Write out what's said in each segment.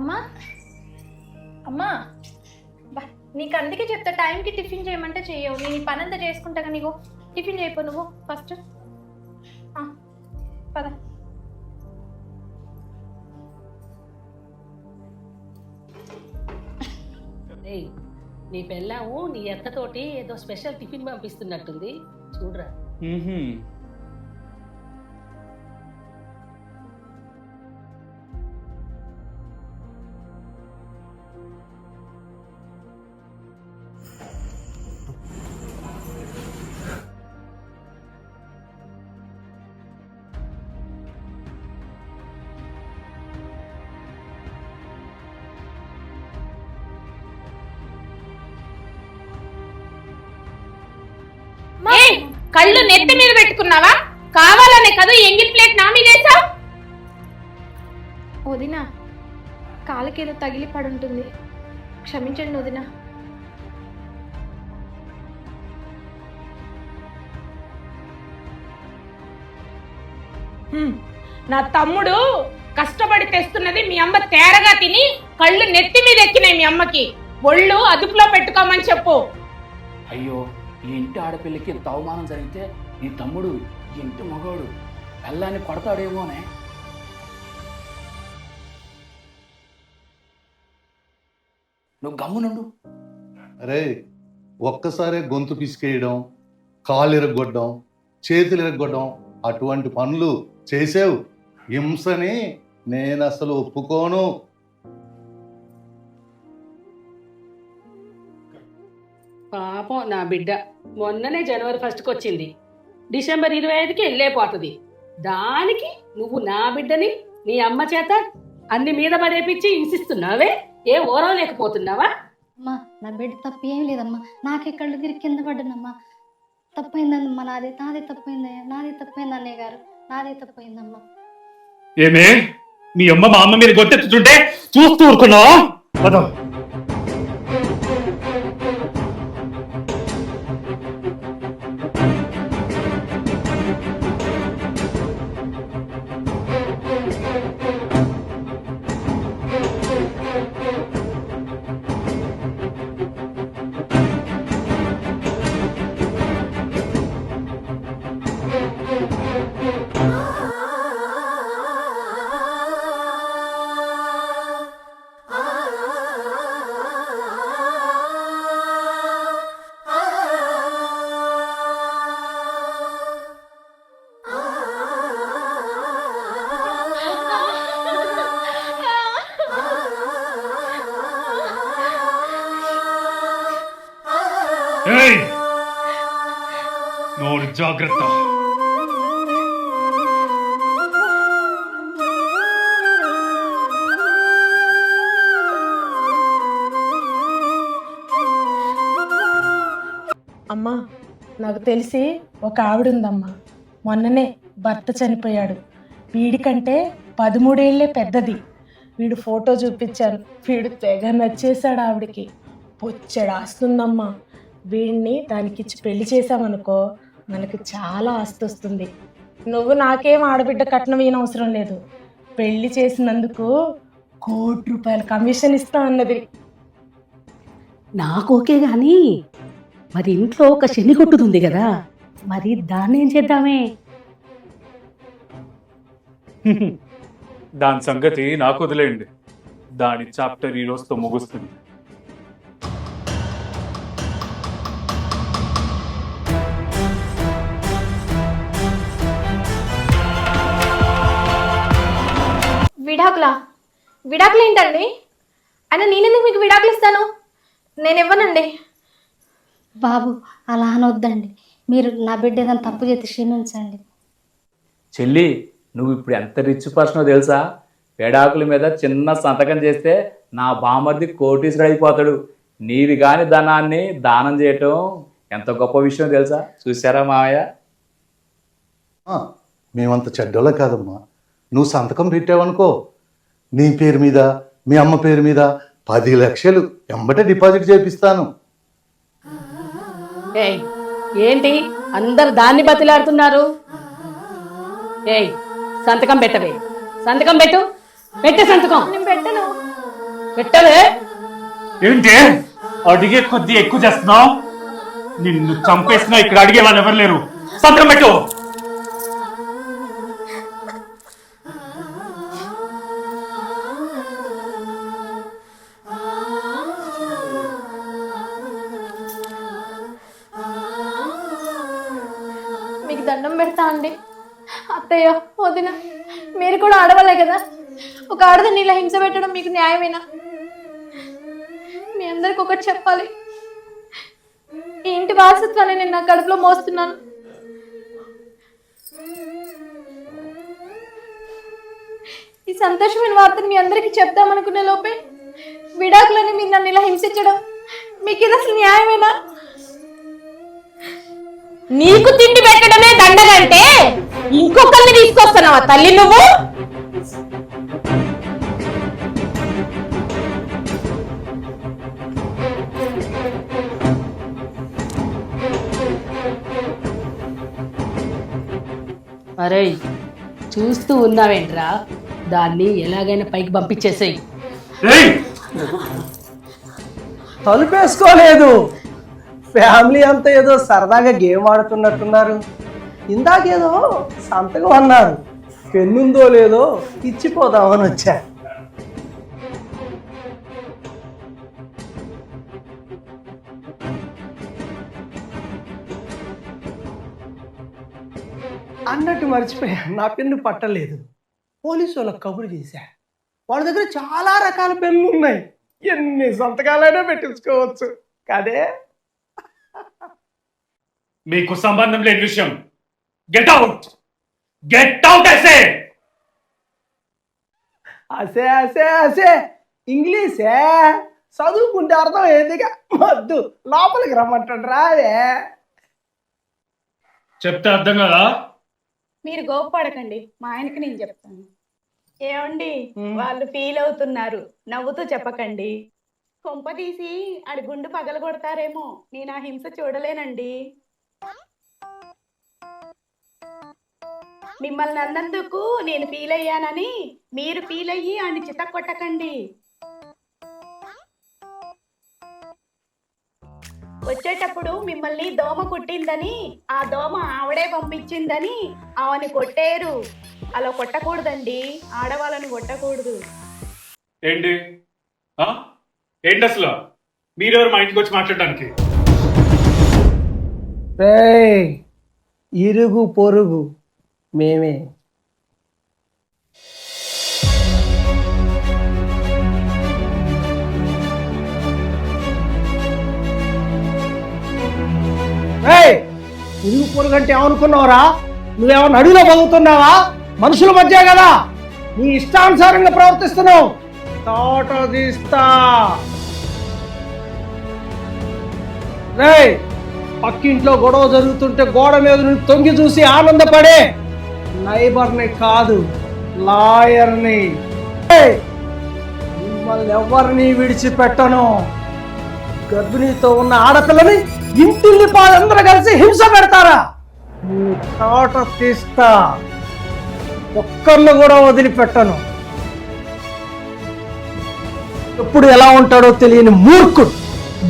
అమ్మా. అమ్మా. బా నీకు అందుకే చెప్తా టైంకి టిఫిన్ చేయమంటే చెయ్యవు. నేను ఈ పని అంతా చేసుకుంటా కానీ నీకు టిఫిన్ చేయపో నువ్వు ఫస్ట్. ఆ, పద. నీ పెళ్ళాము నీ ఎత్తతోటి ఏదో స్పెషల్ టిఫిన్ పంపిస్తున్నట్టుంది. చూడరా. కళ్ళు నెత్తి మీద పెట్టుకున్నావా? కావాలనే కదా ఎంగిల్ ప్లేట్ నా మీదేసావు వదిన కాళ్ళకి ఏదో తగిలి పడుంటుంది. క్షమించండి వదిన. నా తమ్ముడు కష్టపడి తెస్తున్నది మీ అమ్మ తేరగా తిని కళ్ళు నెత్తి మీద ఎక్కినాయి మీ అమ్మకి. ఒళ్ళు అదుపులో పెట్టుకోమని చెప్పు. అయ్యో ఈ ఇంటి ఆడపిల్లకి ఇంత అవమానం జరిగితే నీ తమ్ముడు ఈ ఇంటి మగవాడు పెళ్ళాన్ని కొడతాడేమోనే నువ్వు గమ్మునుండు. అరే ఒక్కసారే గొంతు పిసికేయడం కాలు ఇరగొట్టడం చేతులు ఇరగొట్టడం అటువంటి పనులు చేసావు. హింసని నేను అసలు ఒప్పుకోను. పాపం నా బిడ్డ మొన్ననే జనవరి ఫస్ట్కి వచ్చింది. డిసెంబర్ ఇరవై ఐదుకి వెళ్ళేపోతుంది. దానికి నువ్వు నా బిడ్డని నీ అమ్మ చేత అన్ని మీద పడేపించి హింసిస్తున్నావే? ఏ ఓరం లేకపోతున్నావా? అమ్మా నా బిడ్డ తప్పు ఏం లేదమ్మా. నాకే కళ్ళు తిరిగి కింద పడ్డానమ్మా. తప్పైందమ్మా నాది నాదే తప్పైందయ్యా. నాదే తప్పైంది అన్నయ్య గారు. నాదే తప్పైందమ్మా. ఏమే? మీ అమ్మ మా అమ్మ మీద గొట్టెత్తుతుంటే చూస్తూ ఊరుకున్నావా? జాగ్రత్త. అమ్మా నాకు తెలిసి ఒక ఆవిడ ఉందమ్మా మొన్ననే భర్త చనిపోయాడు. వీడికంటే పదమూడేళ్ళే పెద్దది. వీడు ఫోటో చూపించాను వీడు తెగ నచ్చేశాడు ఆవిడకి. పొచ్చడాస్తుందమ్మా వీడిని దానికిచ్చి పెళ్ళి చేసామనుకో మనకి చాలా ఆస్తి వస్తుంది. నువ్వు నాకేం ఆడబిడ్డ కట్నం ఈయన అవసరం లేదు. పెళ్ళి చేసినందుకు కోటి రూపాయల కమిషన్ ఇస్తా అన్నది. నాకు ఓకే గాని మరి ఇంట్లో ఒక శని కొట్టుతుంది కదా మరి దాన్ని ఏం చేద్దామే? దాని సంగతి నాకు వదిలేయండి. దాని చాప్టర్ ఈ రోజుతో ముగుస్తుంది. విడాకులు ఏంటండి? అయినా నేనెందుకు మీకు విడాకులు ఇస్తాను? నేను ఇవ్వనండి బాబు అలా అనొద్దండి. మీరు నా బిడ్డ ఏదైనా తప్పు చేసి క్షమించండి. చెల్లి నువ్వు ఇప్పుడు ఎంత రిచ్ పర్సనో తెలుసా? పెడాకుల మీద చిన్న సంతకం చేస్తే నా బామర్ది కోటీసుడు అయిపోతాడు. నీది కాని ధనాన్ని దానం చేయటం ఎంత గొప్ప విషయం తెలుసా? చూసారా మావయ్య? ఆ, మేమంత చెడ్డోళ్ళం కాదమ్మా. నువ్వు సంతకం పెట్టావనుకో నీ పేరు మీద మీ అమ్మ పేరు మీద పది లక్షలు ఎంబటే డిపాజిట్ చేపిస్తాను. ఏయ్ ఏంటి? అందరు దాన్ని బతిలాడుతున్నారు? ఏయ్ సంతకం పెట్టవే. సంతకం పెట్టు. పెట్టే సంతకం. పెట్టను. పెట్టవే. ఏంటి? అడిగే కొద్ది ఎక్కువ చేస్తున్నావు? నిన్ను చంపేసినా ఇక్కడ అడిగే వాళ్ళు ఎవరు లేరు. సంతకం పెట్టు. దండం పెడతా అండి. అత్తయ్య వదిన మీరు కూడా ఆడవాలే కదా? ఒక ఆడది నీళ్ళ హింస పెట్టడం మీకు న్యాయమేనా? మీ అందరికి ఒకటి చెప్పాలి. ఈ ఇంటి వారసత్వాన్ని నేను నా కడుపులో మోస్తున్నాను. ఈ సంతోషమైన వార్తను మీ అందరికీ చెప్దామనుకునే లోపే విడాకులని మీరు నన్ను ఇలా హింసించడం మీకు ఇది అసలు న్యాయమేనా? నీకు తిండి పెట్టడమే దండగంటే ఇంకొకరిని తీసుకొస్తున్నావా తల్లి నువ్వు? అరే చూస్తూ ఉన్నావేంట్రా? దాన్ని ఎలాగైనా పైకి పంపించేసేయి. ఏయ్! తలుపేసుకోలేదు. ఫ్యామిలీ అంతా ఏదో సరదాగా గేమ్ ఆడుతున్నట్టున్నారు. ఇందాకేదో సంతకం అన్నారు. పెన్నుందో లేదో ఇచ్చిపోదామని వచ్చా. అన్నట్టు మర్చిపోయా. నా పెన్ను పట్టలేదు. పోలీసు వాళ్ళకి కబురు చేశా. వాళ్ళ దగ్గర చాలా రకాల పెన్నులు ఉన్నాయి ఎన్ని సంతకాలైనా పెట్టించుకోవచ్చు. కదే? మీకు సంబంధం లేని విషయం. గెట్ అవుట్ గెట్ అవుట్ ఐసే అసే అసే అసే ఇంగ్లీషే చదువుకుంటే అర్థం ఏందిగా? వద్దు లోపలికి రమ్మంటాడు రావే. చెప్తే అర్థం కదా? మీరు గోపడకండి మా ఆయనకి నేను చెప్తాను. ఏమండి వాళ్ళు ఫీల్ అవుతున్నారు నవ్వుతూ చెప్పకండి. కొంప తీసి ఆడి గుండు పగల కొడతారేమో నేను ఆ హింస చూడలేనండి. మిమ్మల్ని అన్నందుకు నేను ఫీల్ అయ్యానని మీరు ఫీల్ అయ్యి ఆడిని చిత్త కొట్టకండి. వచ్చేటప్పుడు మిమ్మల్ని దోమ కుట్టిందని ఆ దోమ ఆవిడే పంపించిందని ఆమెని కొట్టేరు. అలా కొట్టకూడదండి. ఆడవాళ్ళని కొట్టకూడదు. ఏంటి? ఆ? ఏంటి అసలు? మీరెవరు మా ఇంటికి వచ్చి మాట్లాడడానికి రేయ్, ఇరుగు పొరుగు. మేమే. రేయ్, ఇరుగు పొరుగు అంటే ఏమనుకున్నావురా? నువ్వేమన్నా అడుగులో బతుకుతున్నావా? మనుషుల మధ్య కదా. నీ ఇష్టానుసారంగా ప్రవర్తిస్తున్నావు. తోట తీస్తా. రేయ్ పక్కింట్లో గొడవ జరుగుతుంటే గోడ మీద నుండి తొంగి చూసి ఆనందపడే. నైబర్ని కాదు లాయర్ని. మిమ్మల్ని ఎవరిని విడిచిపెట్టను? గర్భిణీతో ఉన్న ఆడపిల్లని ఇంటిల్లి పాదందరూ కలిసి హింస పెడతారా? తోట తీస్తా. ఒక్కరిని కూడా వదిలిపెట్టను. ఎప్పుడు ఎలా ఉంటాడో తెలియని మూర్ఖుడు.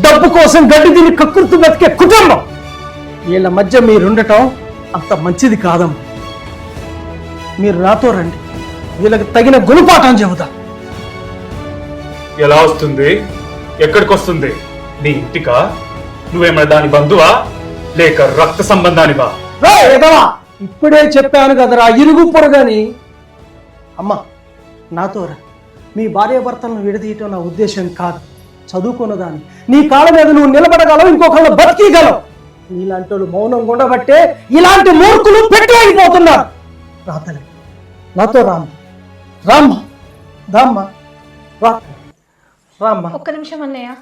డబ్బు కోసం గడ్డి తిని కక్కుర్తు బతికే కుటుంబం. వీళ్ళ మధ్య మీరుండటం అంత మంచిది కాదమ్మా. మీరు నాతో రండి. వీళ్ళకి తగిన గుణపాఠం చెబుతా. ఎలా వస్తుంది? ఎక్కడికి వస్తుంది నీ ఇంటికా? నువ్వేమైనా దాని బంధువా? లేక రక్త సంబంధానివా? ఇప్పుడే చెప్పాను కదరా ఇరుగు పొరగని. అమ్మా నాతో రా. మీ భార్యాభర్తలను విడదీయటం నా ఉద్దేశం కాదు. చదువుకున్నదాన్ని నీ కాళ్ళ మీద నువ్వు నిలబడగలవు ఇంకొకళ్ళు బతికిగలవు నీలాంటి వాళ్ళు మౌనం ఉండబట్టే ఇలాంటి మూర్ఖులు పెట్టలేకపోతున్నారు. రాతలే నాతో రామ్మ. రామ్మ. రామ్మ. రా రామ్మ. ఒక్క నిమిషం అన్నయ్య.